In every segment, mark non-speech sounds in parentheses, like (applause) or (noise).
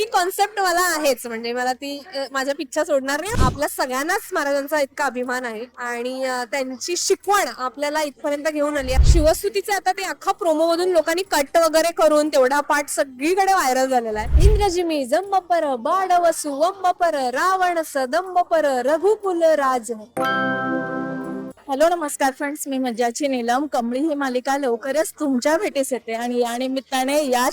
ही concept मला आहेच. म्हणजे मला ती माझ्या पिच्छा सोडणार नाही. आपल्या सगळ्यांनाच महाराजांचा इतका अभिमान आहे. आणि त्यांची शिकवण आपल्याला इथपर्यंत घेऊन आली आहे. आता ते अख्खा प्रोमो मधून लोकांनी कट वगैरे करून तेवढा पाठ सगळीकडे व्हायरल झालेला आहे. इंद्रजिमी जंब पर बाडवसु वंब पर रावण सदंब पर रघुकुल राज हॅलो नमस्कार फ्रेंड्स. मी मज्जाची नीलम. कमळी ही मालिका लवकरच तुमच्या भेटीस येते आणि या निमित्ताने या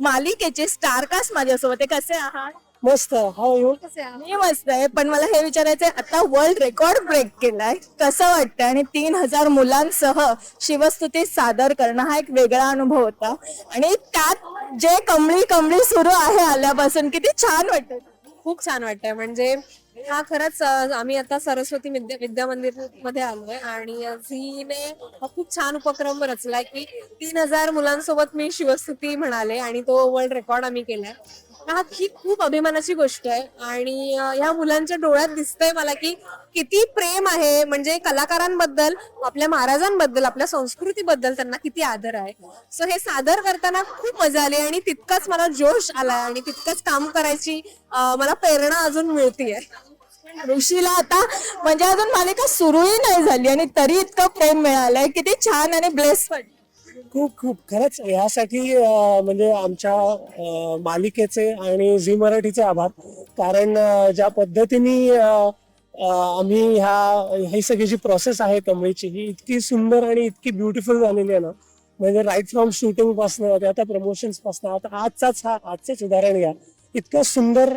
मालिकेचे स्टारकास्ट माझ्यासोबत आहे. कसे आहात? मस्त. हाव यू कसे आहात? मी मस्त आहे. पण मला हे विचारायचंय आता वर्ल्ड रेकॉर्ड ब्रेक केलाय. कसं वाटतं आणि तीन हजार मुलांसह शिवस्तुती सादर करणं हा एक वेगळा अनुभव होता. आणि त्यात जे कमळी कमळी सुरू आहे आल्यापासून किती छान वाटत खूप छान वाटतंय. म्हणजे हा खरंच आम्ही आता सरस्वती विद्या विद्या मंदिरमध्ये आलोय आणि झीने हा खूप छान उपक्रम रचलाय की तीन हजार मुलांसोबत मी शिवस्तुती म्हणाले आणि तो वर्ल्ड रेकॉर्ड आम्ही केलाय. हा ही खूप अभिमानाची गोष्ट आहे. आणि या मुलांच्या डोळ्यात दिसतंय मला की किती प्रेम आहे. म्हणजे कलाकारांबद्दल आपल्या महाराजांबद्दल आपल्या संस्कृतीबद्दल त्यांना किती आदर आहे. सो हे सादर करताना खूप मजा आली आणि तितकाच मला जोश आला आणि तितकंच काम करायची मला प्रेरणा अजून मिळतीये. ऋषीला आता म्हणजे अजून मालिका सुरूही नाही झाली आणि तरी इतकं प्रेम मिळालंय. किती छान आणि ब्लेस वाटत खूप खूप. खरंच यासाठी म्हणजे आमच्या मालिकेचे आणि झी मराठीचे आभार. कारण ज्या पद्धतीने आम्ही ह्या ही सगळी जी प्रोसेस आहे कमळीची ही इतकी सुंदर आणि इतकी ब्युटिफुल झालेली आहे ना. म्हणजे राईट फ्रॉम शूटिंगपासून आता प्रमोशन्सपासून आता आजचाच हा आजचेच उदाहरण घ्या. इतकं सुंदर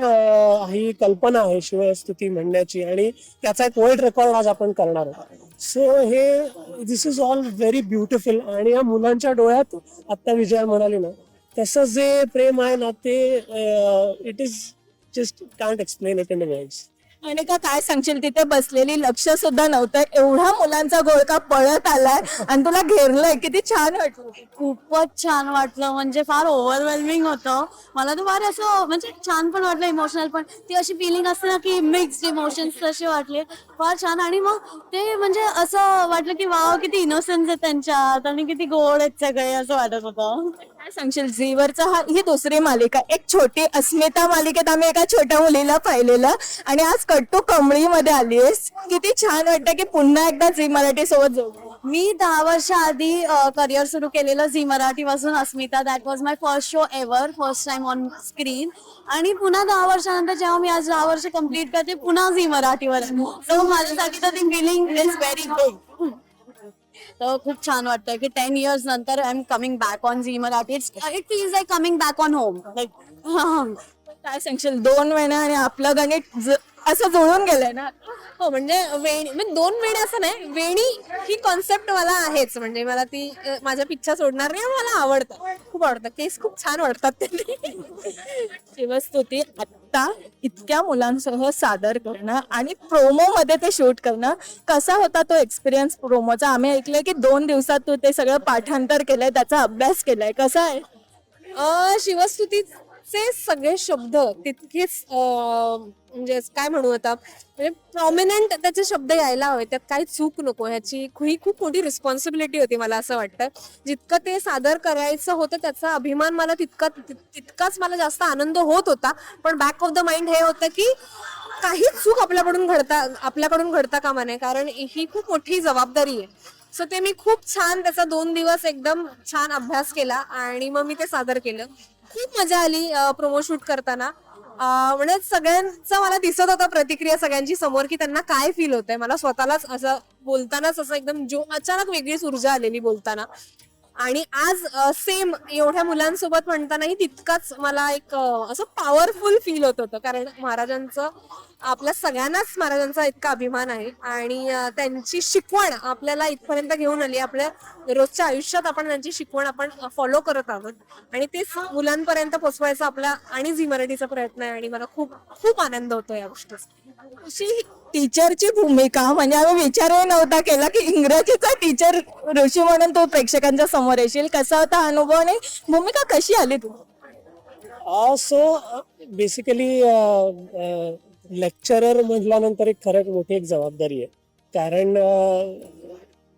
ही कल्पना आहे शिवस्तुती म्हणण्याची आणि त्याचा एक वर्ल्ड रेकॉर्ड आज आपण करणार आहोत. सो हे this is all very beautiful आणि या मुलांच्या डोळ्यात आता विजया म्हणाली ना तसं जे प्रेम आहे ना ते it is just can't explain it in words आणि का काय सांगशील? तिथे बसलेली लक्ष सुद्धा नव्हतं. एवढा मुलांचा गोळका पळत आलाय आणि तुला घेरलंय. किती छान वाटलं. खूपच छान वाटलं. म्हणजे फार ओव्हरवेल्मिंग होतं. मला तर फार असं म्हणजे छान पण वाटलं इमोशनल पण. ती अशी फिलिंग असते ना की मिक्स्ड इमोशन्स तसे वाटले. फार छान. आणि मग ते म्हणजे असं वाटलं की वाव किती इनोसन्स आहे त्यांच्यात आणि किती गोड आहेत सगळे असं वाटत होतं. काय सांगशील? झीवरचा हा ही दुसरी मालिका. एक छोटी अस्मिता मालिकेत आम्ही एका छोट्या मुलीला पाहिलेलं. आणि आज कट्टू कमळीमध्ये आली आहेस. किती छान वाटतं की पुन्हा एकदा झी मराठी सोबत जोडू मी दहा वर्ष आधी करिअर सुरू केलेलं झी मराठी पासून Asmita. That was my first show ever first time on screen आणि पुन्हा दहा वर्षानंतर जेव्हा मी आज दहा वर्ष कंप्लीट करते पुन्हा झी मराठीवर सो माझ्यासाठी तर ती फिलिंग इज व्हेरी गुड तर खूप छान वाटतं की टेन इयर्स नंतर I am coming back on Zee Marathi it feels like coming back on home like काय सांगशील? दोन महिने आणि आपलं गणित ज- असं जुळून गेलंय ना. हो म्हणजे वेणी म्हणजे दोन वेणी असं नाही वेणी ही कॉन्सेप्ट मला आहेच. म्हणजे मला ती अ, माझ्या पिच्छा सोडणार नाही मला आवडतं. खूप आवडतं. केस खूप छान वाटतात त्यांनी. शिवस्तुती आत्ता इतक्या मुलांसह सादर करणं आणि प्रोमो मध्ये ते शूट करणं. कसा होता तो एक्सपिरियन्स प्रोमोचा? आम्ही ऐकलंय की दोन दिवसात तू ते सगळं पाठांतर केलंय त्याचा अभ्यास केलाय. कसा आहे? अ, चे सगळे शब्द तितकेच म्हणजे काय म्हणू आता म्हणजे प्रॉमिनंट त्याचे शब्द यायला हवे त्यात काही चूक नको ह्याची ही खूप मोठी रिस्पॉन्सिबिलिटी होती मला असं वाटतं. जितकं ते सादर करायचं होतं त्याचा अभिमान मला तितका तितकाच मला जास्त आनंद होत होता. पण बॅक ऑफ द माइंड हे होतं की काही चूक आपल्याकडून घडता आपल्याकडून घडता कामा नये कारण ही खूप मोठी जबाबदारी आहे. सो ते मी खूप छान त्याचा दोन दिवस एकदम छान अभ्यास केला आणि मग मी ते सादर केलं. खूप मजा आली प्रोमो शूट करताना. म्हणजे सगळ्यांचा मला दिसत होता प्रतिक्रिया सगळ्यांची समोर की त्यांना काय फील होतंय. मला स्वतःलाच असं बोलतानाच असं एकदम जो अचानक वेगळीच ऊर्जा आलेली बोलताना. आणि आज सेम एवढ्या मुलांसोबत म्हणतानाही तितकाच मला एक असं पॉवरफुल फील होत होतं. कारण महाराजांचं आपल्या सगळ्यांनाच महाराजांचा इतका अभिमान आहे आणि त्यांची शिकवण आपल्याला इथपर्यंत घेऊन आली. आपल्या रोजच्या आयुष्यात आपण त्यांची शिकवण आपण फॉलो करत आहोत. आणि तेच मुलांपर्यंत पोचवायचा आपला आणि झी मराठीचा प्रयत्न आहे आणि मला खूप खूप आनंद होतो या गोष्टीचा. अशी टीचरची भूमिका. म्हणजे आम्ही विचारही नव्हता केला की इंग्रजीचा टीचर ऋषी म्हणून तो प्रेक्षकांच्या समोर येशील. कसा होता अनुभव आणि भूमिका कशी आली तू सो बेसिकली लेक्चरर म्हटल्यानंतर एक खरंच मोठी एक जबाबदारी आहे. कारण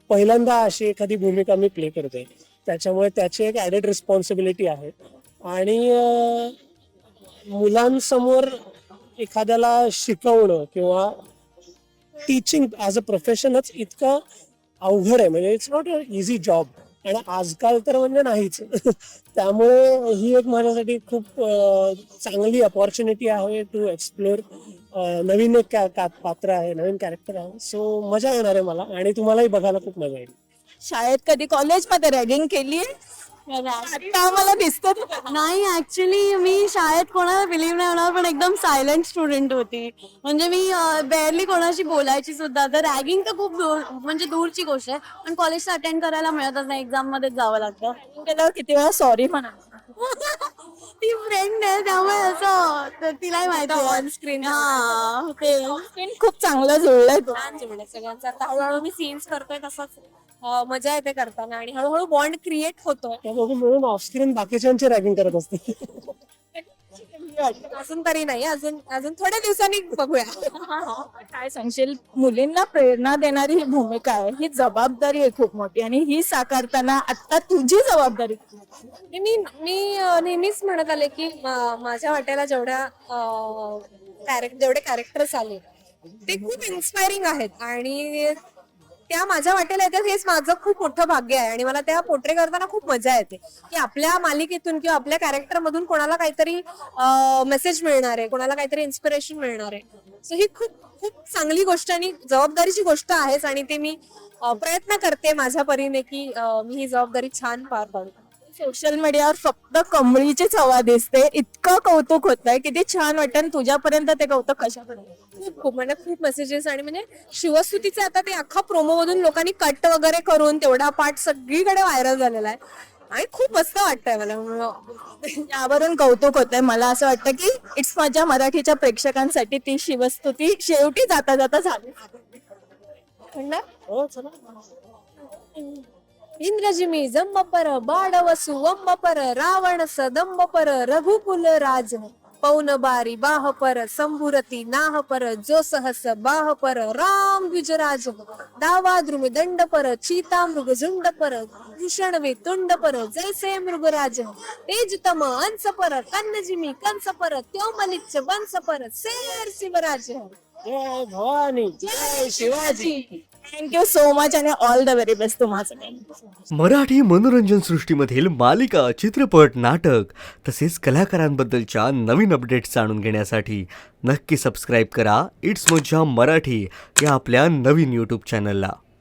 पहिल्यांदा अशी एखादी भूमिका मी प्ले करतोय. त्याच्यामुळे त्याची एक ऍडेड रिस्पॉन्सिबिलिटी आहे. आणि मुलांसमोर एखाद्याला शिकवणं किंवा टीचिंग ॲज अ प्रोफेशनच इतकं अवघड आहे. म्हणजे it's not a easy job आणि आजकाल तर म्हणजे नाहीच. (laughs) त्यामुळे ही एक माझ्यासाठी खूप चांगली अपॉर्च्युनिटी आहे टू एक्सप्लोर नवीन एक का- पात्र आहे नवीन कॅरेक्टर आहे. सो मजा येणार आहे मला आणि तुम्हालाही बघायला खूप मजा येईल. शाळेत कधी कॉलेजमध्ये रॅगिंग केली आता आम्हाला दिसतं? नाही ऍक्च्युली मी शाळेत कोणाला बिलीव्ह नाही होणार पण एकदम सायलेंट स्टुडंट होती. म्हणजे मी बेअरली कोणाशी बोलायची सुद्धा तर रॅगिंग तर खूप दूर म्हणजे दूरची गोष्ट आहे पण कॉलेजला अटेंड करायला मिळतच नाही एक्झाम मध्येच जावं लागतं. गेल्यावर किती वेळा सॉरी म्हणा (laughs) ती फ्रेंड आहे त्यामुळे असं तिलाही माहिती screen. हा ते. खूप चांगलं जुळलंय सगळ्यांचं. हळूहळू मी सीन्स करतोय तसंच. मजा येते करताना आणि हळूहळू बॉन्ड क्रिएट होतोय त्या दोघी मिळून ऑफस्क्रीन बाकीच्यांची रॅगिंग करत असते अजून तरी नाही अजून अजून थोड्या दिवसांनी बघूया. काय सांगशील? मुलींना प्रेरणा देणारी ही भूमिका आहे. ही जबाबदारी आहे खूप मोठी आणि ही साकारताना आता तुझी जबाबदारी आणि मी मी अं, नेहमीच म्हणत आले की मा- माझ्या वाट्याला जेवढ्या कॅरेक्टर जेवढे कॅरेक्टर्स आले ते खूप इन्स्पायरिंग आहेत. आणि त्या माझ्या वाटेला येतात हेच माझं खूप मोठं भाग्य आहे. आणि मला त्या पोट्रे करताना खूप मजा येते. की आपल्या मालिकेतून किंवा आपल्या कॅरेक्टर मधून कोणाला काहीतरी मेसेज मिळणार आहे कोणाला काहीतरी इन्स्पिरेशन मिळणार आहे. सो ही खूप खूप चांगली गोष्ट आणि जबाबदारीची गोष्ट आहेच. आणि ते मी प्रयत्न करते माझ्या परीने की मी ही जबाबदारी छान पार पाडू. सोशल मीडियावर फक्त कमळीचीच हवा दिसते. इतकं कौतुक होत आहे किती छान वाटतं. आणि तुझ्यापर्यंत ते कौतुक कशापर्यंत खूप खूप. म्हणजे खूप मेसेजेस आणि म्हणजे शिवस्तुतीचे आता ते अख्खा प्रोमो मधून लोकांनी कट वगैरे करून तेवढा पार्ट सगळीकडे व्हायरल झालेला आहे. आणि खूप मस्त वाटतंय मला. (laughs) यावरून कौतुक होत आहे मला असं वाटतं की इट्स माझ्या मराठीच्या प्रेक्षकांसाठी ती शिवस्तुती शेवटी जाता जाता झाली. म्हणणार हो चला इंद्रजिमी जम्म पर बाडवसु वम्म पर रावण सदंब पर रघुकुल राज पौन बारी बाह पर संभुरती नाह पर जो सहस बाह पर राम द्विजराज दावा द्रुमी दंड पर चीता मृग झुंड पर Bhushan thank you so much आणि ऑल द व्हेरी बेस्ट तुम्हा मराठी मनोरंजन सृष्टीमधील मालिका चित्रपट नाटक तसेच कलाकारांबद्दलच्या नवीन अपडेट्स जाणून घेण्यासाठी नक्की सबस्क्राईब करा. इट्स मज्जा मराठी या आपल्या नवीन यूट्यूब चॅनलला